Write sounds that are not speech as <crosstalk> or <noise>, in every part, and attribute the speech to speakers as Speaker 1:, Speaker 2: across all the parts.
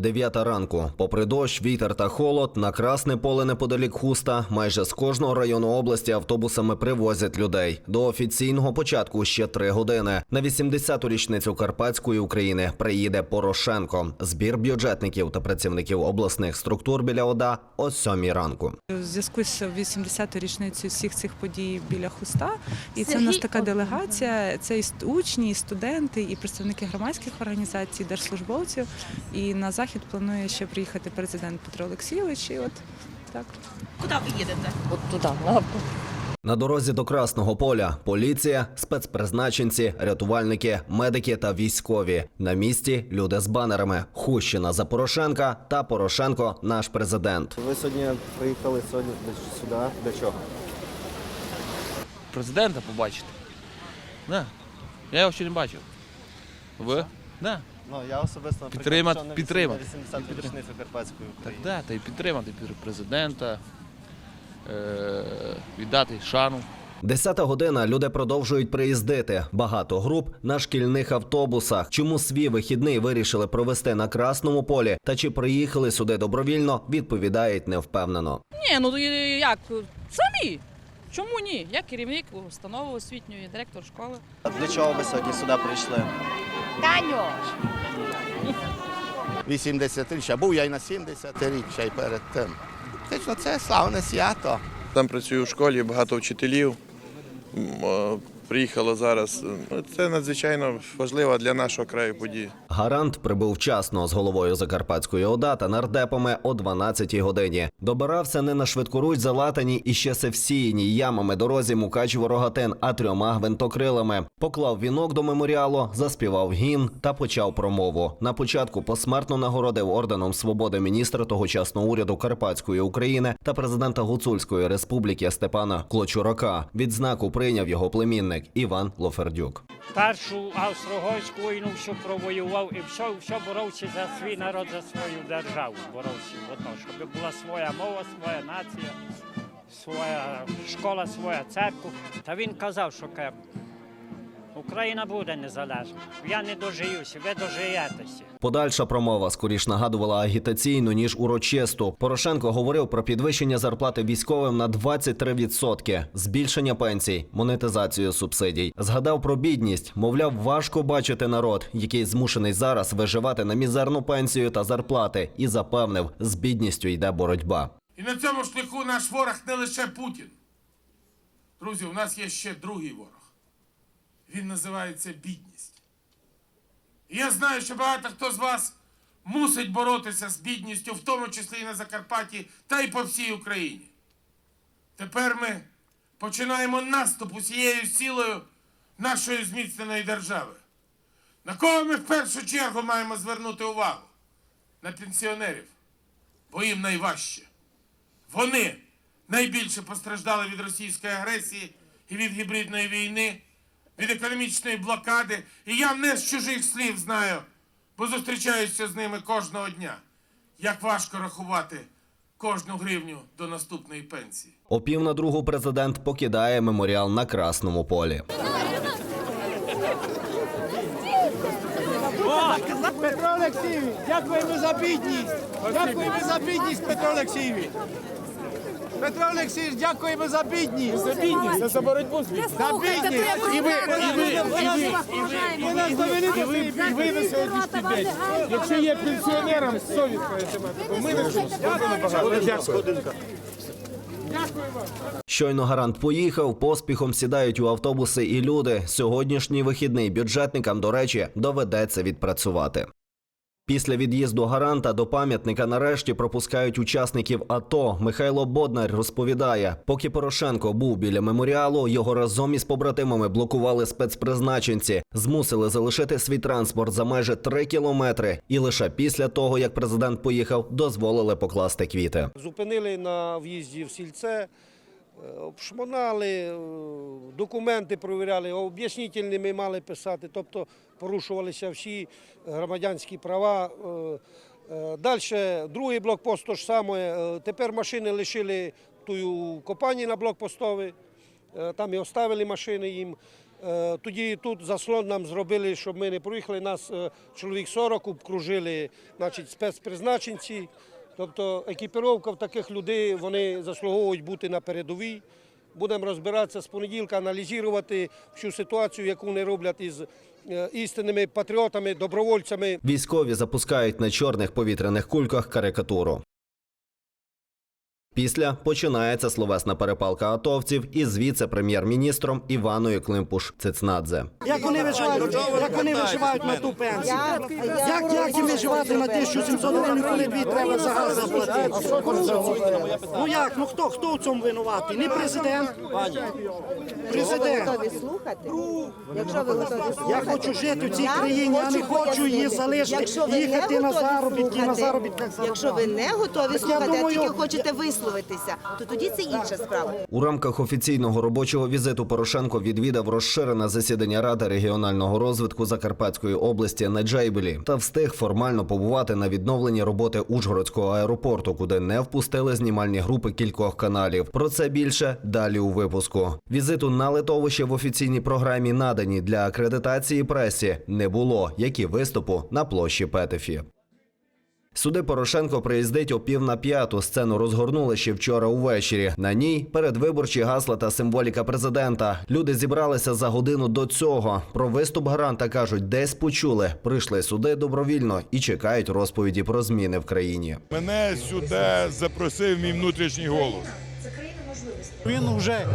Speaker 1: Дев'ята ранку. Попри дощ, вітер та холод, на красне поле неподалік хуста. Майже з кожного району області автобусами привозять людей. До офіційного початку ще три години. На 80-ту річницю Карпатської України приїде Порошенко. Збір бюджетників та працівників обласних структур біля ОДА о сьомій ранку.
Speaker 2: У зв'язку з 80-ю річницею всіх цих подій біля хуста. І це в нас така делегація. Це і учні, і студенти, і представники громадських організацій, держслужбовців. І на захід планує ще приїхати президент Петро Олексійович. І от так.
Speaker 3: Куди ви їдете?
Speaker 4: От туди, на
Speaker 1: На дорозі до Красного поля поліція, спецпризначенці, рятувальники, медики та військові. На місці люди з банерами Хущина за Порошенка та Порошенко наш президент.
Speaker 5: Ви сьогодні приїхали сьогодні сюди. Для чого?
Speaker 6: президента побачити. Да. Я його ще не бачив. Ви? Да.
Speaker 5: Ну я особисто наприклад,
Speaker 6: Підтримати-
Speaker 5: пішов на
Speaker 6: підтримати.
Speaker 5: 80 річницю Карпатської
Speaker 6: Так,
Speaker 5: України.
Speaker 6: да, та й підтримати пір- президента, е- віддати шану.
Speaker 1: Десята година. Люди продовжують приїздити. Багато груп на шкільних автобусах. Чому свій вихідний вирішили провести на красному полі? Та чи приїхали сюди добровільно? Відповідають невпевнено.
Speaker 4: Ні, ну і як? Самі. Чому ні? Я керівник установи освітньої, директор школи.
Speaker 5: А для чого ви сьогодні сюди прийшли?
Speaker 7: 80-річчя, був я й на 70-річчя і перед тим. Фактично це славне свято.
Speaker 8: Там працюю в школі, багато вчителів. Е, Приїхало зараз. Ну, Це надзвичайно важлива для нашого краю подія.
Speaker 1: Гарант прибув вчасно з головою Закарпатської ОДА та нардепами о 12-й годині. Добирався не на швидкоруч залатаній і ще севсіяній ямами дорозі Мукачево Рогатин, а трьома гвинтокрилами. Поклав вінок до меморіалу, заспівав гімн та почав промову. На початку посмертно нагородив орденом свободи міністра тогочасного уряду Карпатської України та президента Гуцульської республіки Степана Клочурака. Відзнаку прийняв його племінник Іван Лофердюк.
Speaker 9: першу австро-угорську війну, що провоював і все, все боровся за свій народ, за свою державу. Боровся, ото, щоб була своя мова, своя нація, своя школа, своя церква. Та він казав, що Україна буде незалежна. Я не дожиюся, ви дожиєтеся.
Speaker 1: Подальша промова скоріш нагадувала агітаційну ніж урочисту. Порошенко говорив про підвищення зарплати військовим на 23%, збільшення пенсій, монетизацію субсидій. Згадав про бідність. Мовляв, важко бачити народ, який змушений зараз виживати на мізерну пенсію та зарплати, і запевнив, з бідністю йде боротьба.
Speaker 10: І на цьому шляху наш ворог не лише Путін. Друзі, у нас є ще другий ворог. Він називається бідність. І я знаю, що багато хто з вас мусить боротися з бідністю, в тому числі і на Закарпатті, та й по всій Україні. Тепер ми починаємо наступ усією силою нашої зміцненої держави. На кого ми в першу чергу маємо звернути увагу? На пенсіонерів, бо їм найважче. Вони найбільше постраждали від російської агресії і від гібридної війни, від економічної блокади. І я не з чужих слів знаю, бо зустрічаюся з ними кожного дня. Як важко рахувати кожну гривню до наступної пенсії.
Speaker 1: О пів на другу президент покидає меморіал на красному полі.
Speaker 9: Петро Олексійович, дякуємо за бідність. Дякуємо за бідність, Петро Олексійович. Петро Олексійович, дякуємо за бідність. За бідність, за боротьбу з бідністю. За бідність. І ви, і ви, і ви, і ви, ви нас довели до цієї і ви на сьогоднішній день. Якщо є пенсіонерам совітка тематику, ми не. Дякую.
Speaker 1: Щойно гарант поїхав, поспіхом сідають у автобуси і люди. Сьогоднішній вихідний бюджетникам, до речі, доведеться відпрацювати. Після від'їзду гаранта до пам'ятника нарешті пропускають учасників АТО. Михайло Боднар розповідає, поки Порошенко був біля меморіалу, його разом із побратимами блокували спецпризначенці, змусили залишити свій транспорт за майже три кілометри. І лише після того, як президент поїхав, дозволили покласти квіти.
Speaker 9: Зупинили на в'їзді в сільце, е, обшмонали, е, документи перевіряли, об'яснительні ми мали писати, тобто порушувалися всі громадянські права. Далі другий блокпост то ж саме. Е, Тепер машини лишили тую компанії на блокпостові, е, там і оставили машини їм.
Speaker 3: Е, Тоді тут заслон нам зробили, щоб ми не проїхали. Нас е, чоловік 40 обкружили, значить, спецпризначенці. Тобто екіпіровка в таких людей вони заслуговують бути на передовій. Будемо розбиратися з понеділка, аналізувати всю ситуацію, яку вони роблять із е, істинними патріотами, добровольцями.
Speaker 1: Військові запускають на чорних повітряних кульках карикатуру. Після починається словесна перепалка атовців із віце-прем'єр-міністром Іваною Климпуш-Цицнадзе.
Speaker 11: Як вони виживають, як вони виживають на ту пенсію? Як, як їм виживати на 1700 гривень, коли дві треба за газ заплатити? Ну як, ну хто, хто в цьому винуватий? Не президент? Президент.
Speaker 12: слухати, якщо ви готові слухати,
Speaker 11: Я хочу жити в цій країні, я не хочу її залишити,
Speaker 12: Якщо
Speaker 11: їхати на заробітки, на заробітках
Speaker 12: Якщо ви не готові слухати, а тільки хочете висловитися, то тоді це інша справа.
Speaker 1: У рамках офіційного робочого візиту Порошенко відвідав розширене засідання Ради регіонального розвитку Закарпатської області на Джейбелі та встиг формально побувати на відновленні роботи Ужгородського аеропорту, куди не впустили знімальні групи кількох каналів. Про це більше далі у випуску. Візиту на литовище в офіційній програмі надані для акредитації пресі не було, як і виступу на площі Петефі. Сюди Порошенко приїздить о пів на п'яту. Сцену розгорнули ще вчора увечері. На ній передвиборчі гасла та символіка президента. Люди зібралися за годину до цього. Про виступ гаранта кажуть, десь почули. Прийшли сюди добровільно і чекають розповіді про зміни в країні.
Speaker 9: Мене сюди запросив мій внутрішній голос.
Speaker 11: Він вже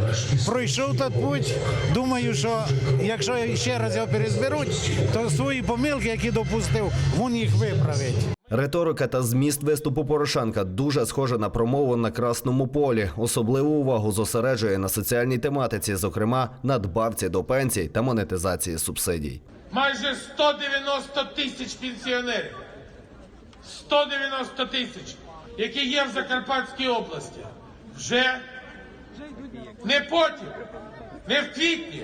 Speaker 11: пройшов той путь. Думаю, що якщо ще раз його перезберуть, то свої помилки, які допустив, він їх виправить.
Speaker 1: Риторика та зміст виступу Порошенка дуже схожа на промову на красному полі. Особливу увагу зосереджує на соціальній тематиці, зокрема надбавці до пенсій та монетизації субсидій.
Speaker 10: Майже 190 тисяч пенсіонерів. 190 тисяч, які є в Закарпатській області. Вже не потім, не в квітні,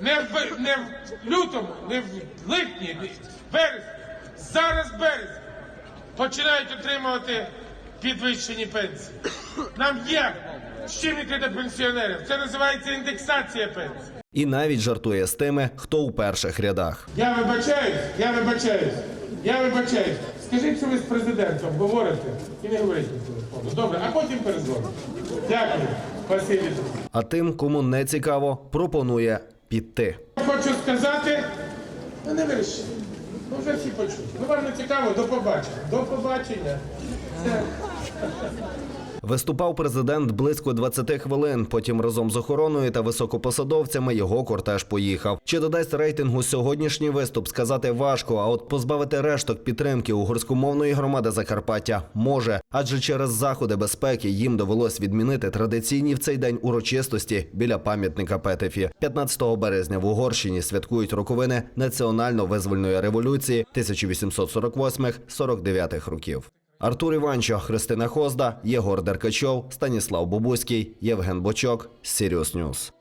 Speaker 10: не в, не в лютому, не в липні, в березні. Зараз березень починають отримувати підвищені пенсії. Нам є з чим йти до пенсіонерів. Це називається індексація пенсій.
Speaker 1: І навіть жартує з тими, хто у перших рядах.
Speaker 10: Я вибачаюсь, я вибачаюсь, я вибачаюсь. Скажіть, що ви з президентом говорите і не говоріть по телефону. Добре, а потім перезвоните. Дякую, Василій.
Speaker 1: А тим, кому не цікаво, пропонує піти.
Speaker 10: Хочу сказати, ну не вирішили. Ну вже всі почули. Ну вам не цікаво, до побачення. До побачення. <laughs>
Speaker 1: Виступав президент близько 20 хвилин. Потім разом з охороною та високопосадовцями його кортеж поїхав. Чи додасть рейтингу сьогоднішній виступ, сказати важко. А от позбавити решток підтримки угорськомовної громади Закарпаття може, адже через заходи безпеки їм довелось відмінити традиційні в цей день урочистості біля пам'ятника Петефі. 15 березня в Угорщині святкують роковини національно-визвольної революції 1848-49 років. Артур Іванчо, Христина Хозда, Єгор Деркачов, Станіслав Бобуський, Євген Бочок, Сіріус Ньюс.